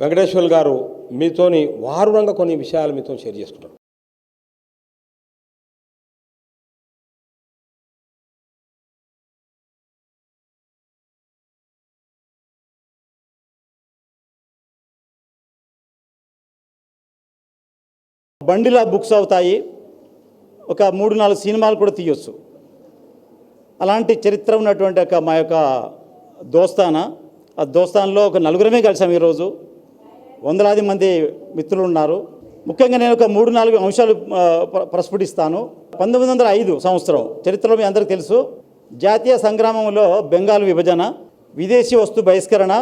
వెంకటేశ్వర్ గారు మీతోని వారుణంగా కొన్ని విషయాలు మీతో షేర్ చేసుకుంటారు. బండిలా బుక్స్ అవుతాయి. ఒక మూడు నాలుగు సినిమాలు కూడా తీయొచ్చు. అలాంటి చరిత్ర ఉన్నటువంటి ఒక మా యొక్క దోస్తాన ఆ దోస్తాన్లో ఒక నలుగురమే కలిసాం ఈరోజు. వందలాది మంది మిత్రులు ఉన్నారు ముఖ్యంగా నేను ఒక మూడు నాలుగు అంశాలు ప్రస్ఫుటిస్తాను. పంతొమ్మిది వందల ఐదు సంవత్సరం చరిత్రలో మీ అందరికీ తెలుసు. జాతీయ సంగ్రామంలో బెంగాల్ విభజన విదేశీ వస్తు బహిష్కరణ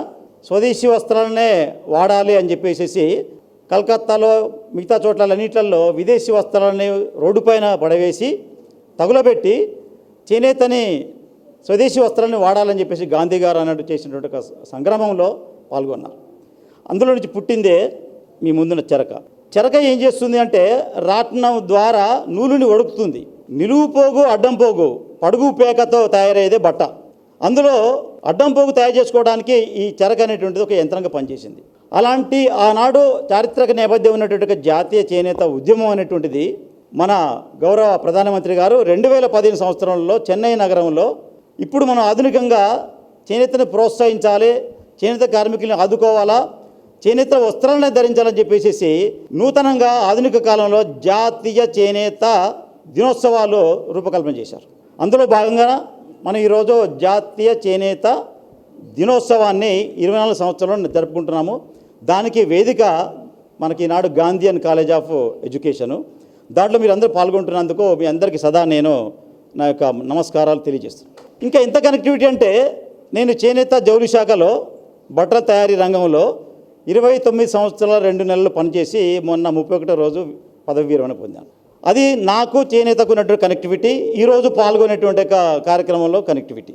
స్వదేశీ వస్త్రాలనే వాడాలి అని చెప్పేసి కలకత్తాలో మిగతా చోట్లన్నిట్లలో విదేశీ వస్త్రాలని రోడ్డుపైన పడవేసి తగులబెట్టి చేనేతని స్వదేశీ వస్త్రాలను వాడాలని చెప్పేసి గాంధీ గారు అన్నట్టు చేసినటువంటి ఒక సంగ్రామంలో పాల్గొన్నారు. అందులో నుంచి పుట్టిందే మీ ముందున్న చెరక. చెరక ఏం చేస్తుంది అంటే రాట్నం ద్వారా నూలుని ఒడుకుతుంది. నిలువు పోగు అడ్డం పోగు పడుగు పేకతో తయారయ్యేదే బట్ట. అందులో అడ్డం పోగు తయారు చేసుకోవడానికి ఈ చెరక అనేటువంటిది ఒక యంత్రంగా పనిచేసింది. అలాంటి ఆనాడు చారిత్రక నేపథ్యం ఉన్నటువంటి ఒక జాతీయ చేనేత ఉద్యమం అనేటువంటిది మన గౌరవ ప్రధానమంత్రి గారు రెండు వేల పదిహేను సంవత్సరంలో చెన్నై నగరంలో ఇప్పుడు మనం ఆధునికంగా చేనేతను ప్రోత్సహించాలి చేనేత కార్మికులను ఆదుకోవాలా చేనేత వస్త్రాలను ధరించాలని చెప్పేసి నూతనంగా ఆధునిక కాలంలో జాతీయ చేనేత దినోత్సవాలు రూపకల్పన చేశారు. అందులో భాగంగా మనం ఈరోజు జాతీయ చేనేత దినోత్సవాన్ని ఇరవై నాలుగు సంవత్సరాలు జరుపుకుంటున్నాము. దానికి వేదిక మనకి ఈనాడు గాంధీయన్ కాలేజ్ ఆఫ్ ఎడ్యుకేషను. దాంట్లో మీరు అందరూ పాల్గొంటున్నందుకు మీ అందరికీ సదా నేను నా యొక్క నమస్కారాలు తెలియజేస్తాను ఇంకా ఎంత కనెక్టివిటీ అంటే నేను చేనేత జౌలి శాఖలో బట్టల తయారీ రంగంలో ఇరవై తొమ్మిది సంవత్సరాల రెండు నెలలు పనిచేసి మొన్న ముప్పై ఒకటో రోజు పదవి విరమణ పొందాను. అది నాకు చేనేతకు ఉన్నటువంటి కనెక్టివిటీ ఈరోజు పాల్గొనేటువంటి కార్యక్రమంలో కనెక్టివిటీ